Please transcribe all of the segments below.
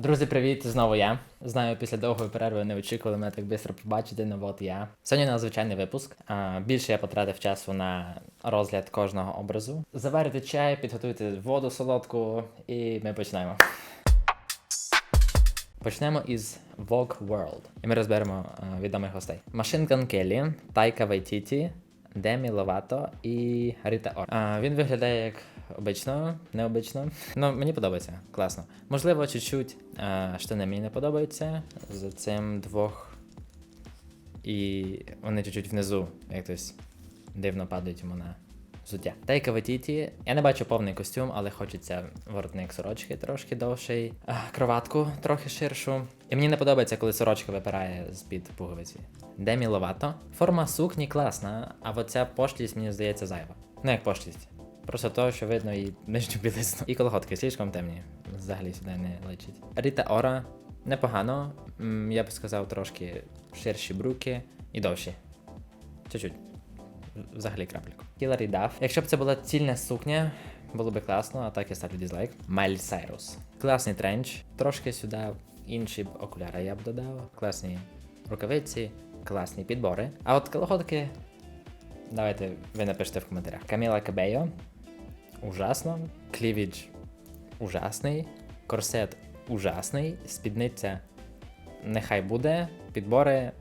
Друзі, привіт! Знову я. Знаю, після довгої перерви не очікували мене так швидко побачити, ну от я. Сьогодні надзвичайний випуск. Більше я потратив часу на розгляд кожного образу. Заварите чай, підготуйте воду солодку, і ми починаємо. Почнемо із Vogue World. І ми розберемо е, відомих гостей. Машин Ган Келлі, Тайка Вайтіті, Демі Ловато і Рита Ор. А, він виглядає як обично, необично. Ну, мені подобається, класно. Можливо, чуть-чуть штани мені не подобаються За цим двох. І вони чуть-чуть внизу, як хтось дивно падають йому на взуття. Тайка Ватіті. Я не бачу повний костюм, але хочеться воротник сорочки трошки довший, кроватку трохи ширшу. І мені не подобається, коли сорочка випирає з-під пуговиці. Демі Ловато. Форма сукні класна, а от ця пошлість, мені здається, зайва. Ну як пошлість. Просто того, що видно і нижню білизну. І колготки слишком темні. Взагалі сюди не лечить. Ріта Ора непогано. Я б сказав, трошки ширші бруки і довші. Чуть-чуть. Взагалі крапельку. Хіларі Даф. Якщо б це була цільна сукня, було б класно, а так я ставлю дизлайк. Майль Сайрус. Класний тренч. Трошки сюди інші окуляри я б додав. Класні рукавиці, класні підбори. А от колготки. Давайте ви напишете в коментарях. Каміла Кабейо. Ужасно. Клівідж ужасний. Корсет ужасний. Спідниця нехай буде. Підбори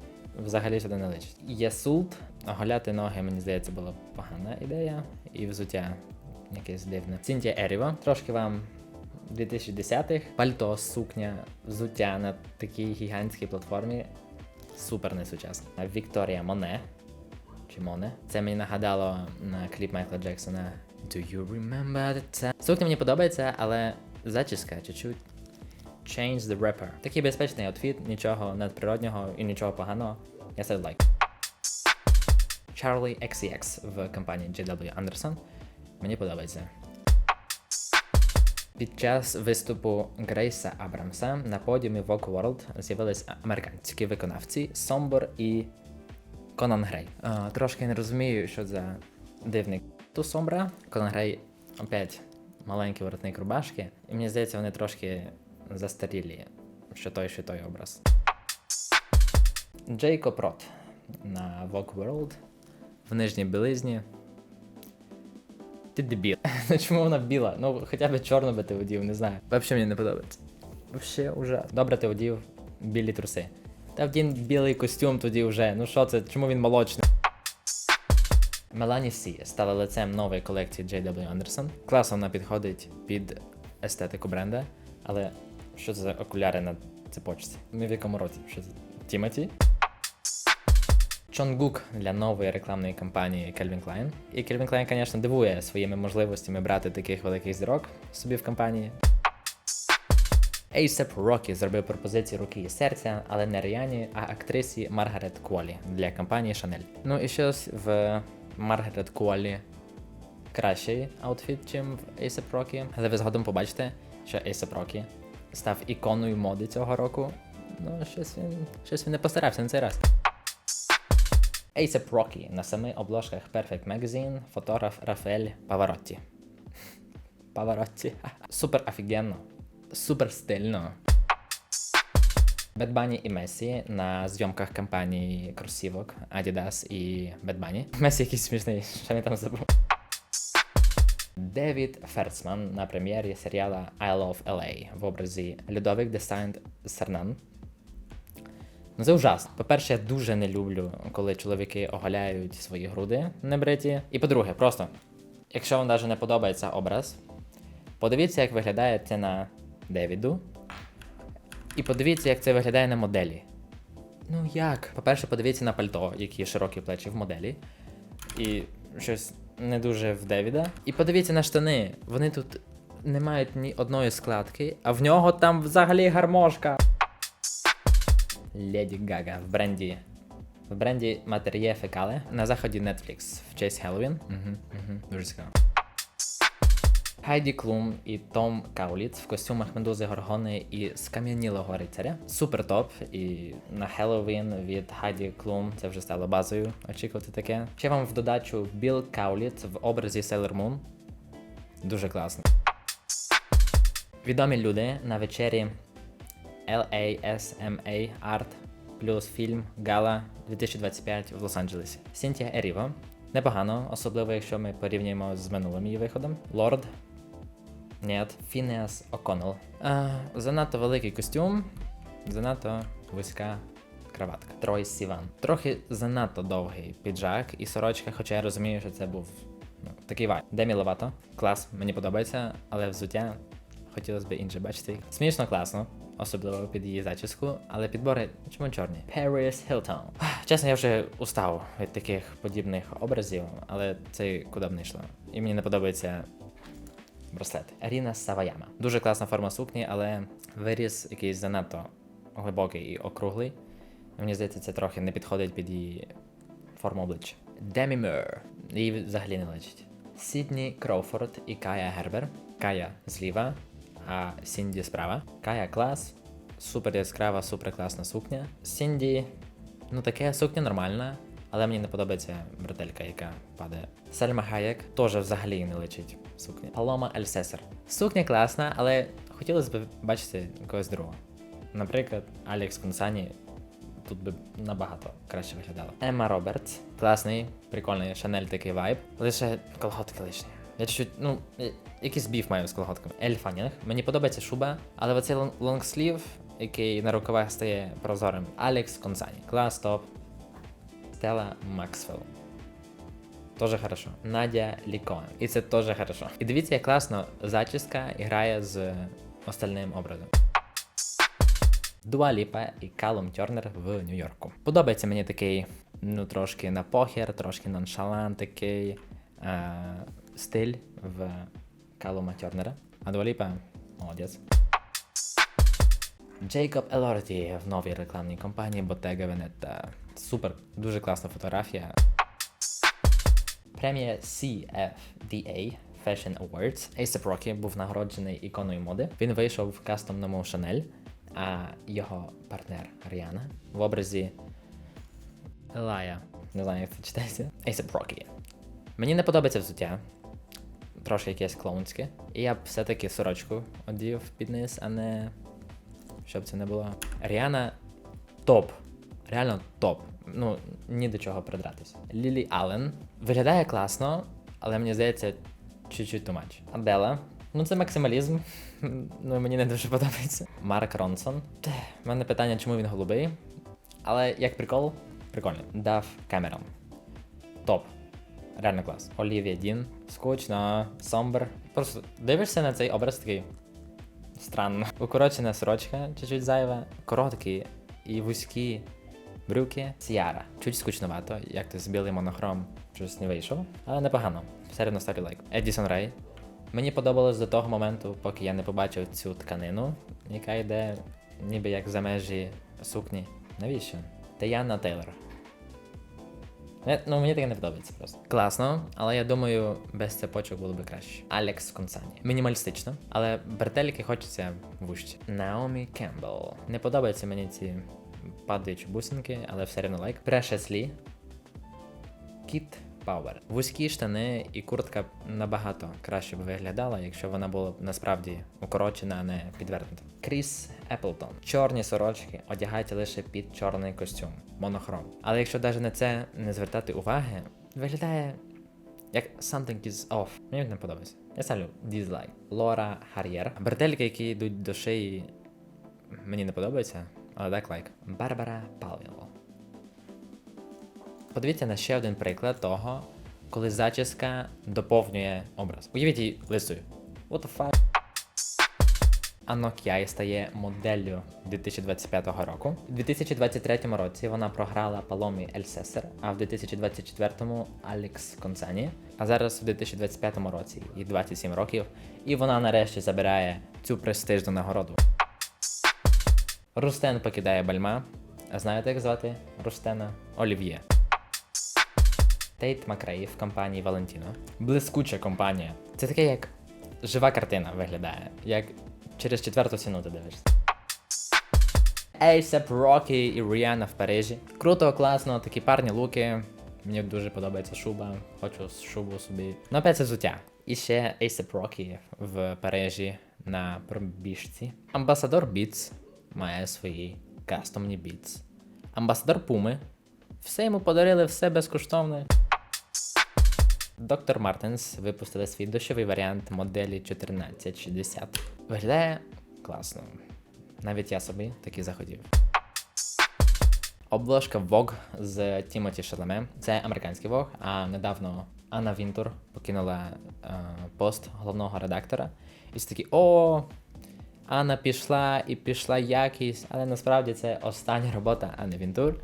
взагалі сюди не личать. Єсулт. Оголяти ноги, мені здається, була погана ідея. І взуття якесь дивне. Цінтія Еріво. Трошки вам 2010-х. Пальто, сукня, взуття на такій гігантській платформі. Супер несучасно. Вікторія Моне. Чи Моне. Це мені нагадало на кліп Майкла Джексона Do you remember the time? Сукня мені подобається, але зачіска чуть-чуть. Change the rapper. Такий безпечний outfit, нічого надприроднього і нічого поганого. Я ставлю лайк. Charlie XCX в компанії JW Anderson. Мені подобається. Під час виступу Грейса Абрамса на подіумі Vogue World з'явились американські виконавці Сомбор і Конан Грей. А, трошки не розумію, що за дивний ту Сомбра. Конан Грей опять маленький воротник рубашки. І мені здається, вони трошки застарілі, що той, що той образ. Джейкоб Рот на Vogue World в нижній білизні. Ти дебіл. Ну чому вона біла? Ну хоча б чорну би ти одів, не знаю. Взагалі мені не подобається. Вообще ужас. Добре, ти одів білі труси. Та вдін білий костюм тоді вже. Ну що це? Чому він молочний? Мелані Сі стала лицем нової колекції JW Anderson. Класно вона підходить під естетику бренда, але що це за окуляри на цепочці? Ми в якому році? Що це? Тімоті? Чонгук для нової рекламної кампанії Calvin Klein. І Calvin Klein, звісно, дивує своїми можливостями брати таких великих зірок собі в компанії. A$AP Rocky зробив пропозиції руки і серця, але не Ріані, а актрисі Маргарет Куолі для компанії Chanel. Ну і щось в Маргарет Куолі кращий аутфіт, ніж в A$AP Rocky. Але ви згодом побачите, що A$AP Rocky став іконою моди цього року. Ну, щось він, щось він не постарався на цей раз. A$AP Rocky на семи обложках Perfect Magazine, фотограф Рафаель Паваротті. Паваротті. Супер офігенно. Супер стильно. Bad Bunny і Месі на зйомках кампанії кросівок Adidas і Bad Bunny. Месі якийсь смішний, що він там забув. Девід Ферцман на прем'єрі серіала I Love LA в образі Людовик де Сайнт Сернан. Ну, це ужасно. По-перше, я дуже не люблю, коли чоловіки оголяють свої груди небриті. І по-друге, просто, якщо вам навіть не подобається образ, подивіться, як виглядає це на Девіду. І подивіться, як це виглядає на моделі. Ну як? По-перше, подивіться на пальто, які широкі плечі в моделі. І щось не дуже в Девіда. І подивіться на штани. Вони тут не мають ні одної складки, а в нього там взагалі гармошка. Леді Гага в бренді. В бренді Матер'є Фекале на заході Netflix в честь Хеллоуін. Угу, угу, дуже цікаво. Хайді Клум і Том Кауліц в костюмах медузи Горгони і скам'янілого рицаря. Супер топ. І на Хеллоуін від Хайді Клум це вже стало базою. Очікувати таке. Ще вам в додачу Білл Кауліц в образі Sailor Moon. Дуже класно. Відомі люди на вечері LASMA Art плюс фільм Гала 2025 в Лос-Анджелесі. Сінтія Еріво. Непогано, особливо якщо ми порівнюємо з минулим її виходом. Лорд. Нет. Фінеас О'Коннелл. Занадто великий костюм, занадто вузька краватка. Трой Сіван. Трохи занадто довгий піджак і сорочка, хоча я розумію, що це був ну, такий вайб. Демі Ловато. Клас, мені подобається, але взуття хотілося б інше бачити. Смішно класно, особливо під її зачіску, але підбори чому чорні? Paris Hilton. Чесно, я вже устав від таких подібних образів, але це куди б не йшло. І мені не подобається браслет. Аріна Саваяма. Дуже класна форма сукні, але виріс якийсь занадто глибокий і округлий. Мені здається, це трохи не підходить під її форму обличчя. Демі Мюр. Їй взагалі не личить. Сідні Кроуфорд і Кая Гербер. Кая зліва, а Сінді справа. Кая клас. Супер яскрава, супер класна сукня. Сінді, ну таке сукня нормальна, але мені не подобається бретелька, яка падає. Сальма Хаєк теж взагалі не личить сукня. Палома Ельсесер. Сукня класна, але хотілося б бачити когось другого. Наприклад, Алекс Консані тут би набагато краще виглядало. Емма Робертс. Класний, прикольний Шанель такий вайб. Лише колготки лишні. Я чуть, ну, якийсь біф маю з колготками. Ель Фанінг. Мені подобається шуба, але оцей лонгслів, який на рукавах стає прозорим. Алекс Консані. Клас, топ. Стелла Максвелл. Тоже хорошо. Надя Лікоан. І це теж хорошо. І дивіться, як класно зачіска грає з остальним образом. Дуа Ліпа і Калум Тернер в Нью-Йорку. Подобається мені такий, ну, трошки на похер, трошки ноншалант такий е, стиль в Калума Тернера. А Дуа Ліпа молодець. Джейкоб Елорді в новій рекламній кампанії Bottega Veneta. Супер, дуже класна фотографія. Премія CFDA Fashion Awards. A$AP Rocky був нагороджений іконою моди. Він вийшов в кастомному Chanel, а його партнер Ріана в образі Елая. Не знаю, як це читається. A$AP Rocky. Мені не подобається взуття. Трошки якесь клоунське. І я б все-таки сорочку одів під низ, а не щоб це не було. Ріана топ. Реально топ. Ну, ні до чого придратись. Лілі Аллен виглядає класно, але мені здається, чуть-чуть too much. Адела. Ну, це максималізм. Ну, мені не дуже подобається. Марк Ронсон. В мене питання, чому він голубий. Але як прикол, прикольний. Дав Кемерон. Топ. Реально клас. Олівія Дін. Скучно. Сомбр. Просто дивишся на цей образ такий. Странно. Укорочена сорочка, чуть-чуть зайва, короткі і вузькі брюки. Сіара. Чуть скучновато, як ти з білий монохром щось не вийшов, але непогано. Все одно ставлю лайк. Едісон Рей. Мені подобалось до того моменту, поки я не побачив цю тканину, яка йде ніби як за межі сукні. Навіщо? Таяна Тейлор. Е, Ну, мені таке не подобається просто. Класно, але я думаю, без цепочок було б краще. Алекс Консані. Мінімалістично, але бретельки хочеться вужче. Наомі Кембл. Не подобаються мені ці падаючі бусинки, але все одно лайк. Прешеслі. Кіт Пауер. Вузькі штани і куртка набагато краще б виглядала, якщо вона була б насправді укорочена, а не підвернута. Кріс Еплтон. Чорні сорочки одягайте лише під чорний костюм, монохром. Але якщо навіть на це не звертати уваги, виглядає як something is off. Мені не подобається. Я ставлю дізлайк. Лора Хар'єр. Бретельки, які йдуть до шиї, мені не подобаються, але так лайк. Барбара Палвіл. Подивіться на ще один приклад того, коли зачіска доповнює образ. Уявіть її лисою. What the fuck? Анно Кяй стає моделлю 2025 року. У 2023 році вона програла Паломі Ельсесер, а в 2024 Алекс Консані. А зараз в 2025 році їй 27 років, і вона нарешті забирає цю престижну нагороду. Рустен покидає Бальма. А знаєте, як звати Рустена? Олів'є. Тейт Макрей в компанії Валентіно. Блискуча компанія. Це таке, як жива картина виглядає, як через четверту ціну ти дивишся. A$AP Rocky і Rihanna в Парижі. Круто, класно, такі парні луки. Мені дуже подобається шуба. Хочу шубу собі. Ну, опять це взуття. І ще A$AP Rocky в Парижі на пробіжці. Амбасадор Beats. має свої кастомні біц. Амбасадор Пуми. Все йому подарили, все безкоштовне. Доктор Мартенс випустили свій дощовий варіант моделі 1460. Виглядає класно. Навіть я собі таки захотів. Обложка Vogue з Тімоті Шалеме. Це американський Vogue, а недавно Анна Вінтур покинула е, пост головного редактора. І всі такі: о, Анна пішла і пішла якість, але насправді це остання робота Анни Вінтур.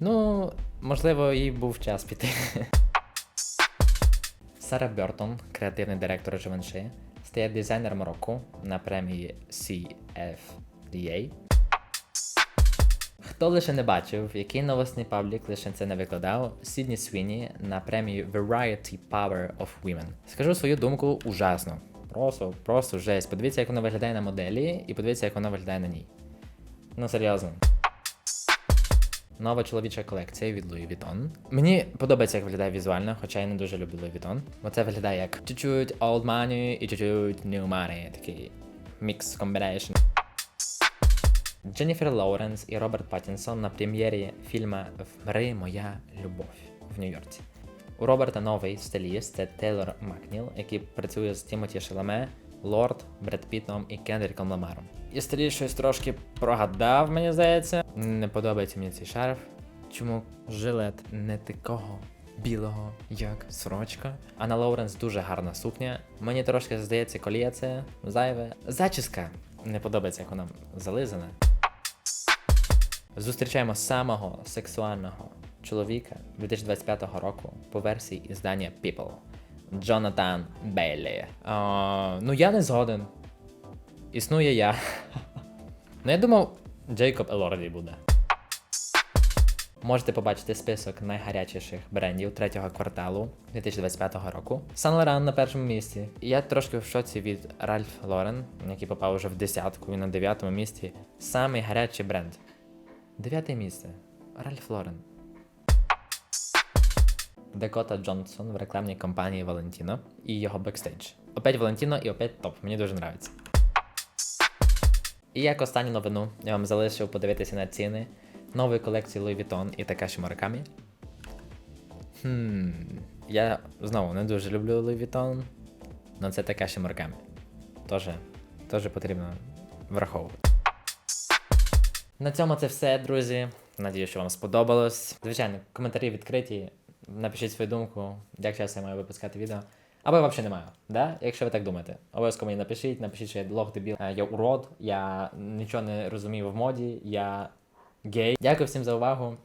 Ну, можливо, їй був час піти. Сара Бертон, креативний директор Givenchy, стає дизайнером року на премії CFDA. Хто лише не бачив, який новосний паблік лише це не викладав, Сідні Свіні на премію Variety Power of Women. Скажу свою думку ужасно. Просто, просто жесть. Подивіться, як воно виглядає на моделі, і подивіться, як воно виглядає на ній. Ну, серйозно. Нова чоловіча колекція від Louis Vuitton. Мені подобається, як виглядає візуально, хоча я не дуже люблю Louis Vuitton. Бо це виглядає як чуть-чуть old money і чуть-чуть new money. Такий мікс комбінейшн. Дженніфер Лоуренс і Роберт Паттінсон на прем'єрі фільма Вмри моя любов в Нью-Йорці. У Роберта новий стиліст це Тейлор Макніл, який працює з Тімоті Шаламе, Лорд, Бред Пітом і Кендріком Ламаром. І стиліст щось трошки прогадав, мені здається. Не подобається мені цей шарф. Чому жилет не такого білого, як сорочка? А на Лоуренс дуже гарна сукня. Мені трошки здається, коліє це зайве. Зачіска не подобається, як вона зализана. Зустрічаємо самого сексуального чоловіка 2025 року по версії іздання People. Джонатан Бейлі. А, ну я не згоден. Існує я. ну я думав, Джейкоб Елорді буде. Можете побачити список найгарячіших брендів третього кварталу 2025 року. Сан Лоран на першому місці. Я трошки в шоці від Ральф Лорен, який попав уже в десятку, він на дев'ятому місці. Самий гарячий бренд. Дев'яте місце. Ральф Лорен. Декота Джонсон в рекламній кампанії Валентіно і його бекстейдж. Опять Валентіно і опять топ. Мені дуже подобається. І як останню новину я вам залишив подивитися на ціни нової колекції Louis Vuitton і Такаші Муракамі. Хм, я знову не дуже люблю Louis Vuitton, але це Такаші Муракамі. Тоже, тоже потрібно враховувати. На цьому це все, друзі. Надію, що вам сподобалось. Звичайно, коментарі відкриті. Напишіть свою думку, як часто я маю випускати відео. Або я взагалі не маю, да? якщо ви так думаєте. Обов'язково мені напишіть, напишіть, що я лох дебіл, е, я урод, я нічого не розумію в моді, я гей. Дякую всім за увагу.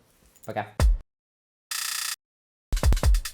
Пока.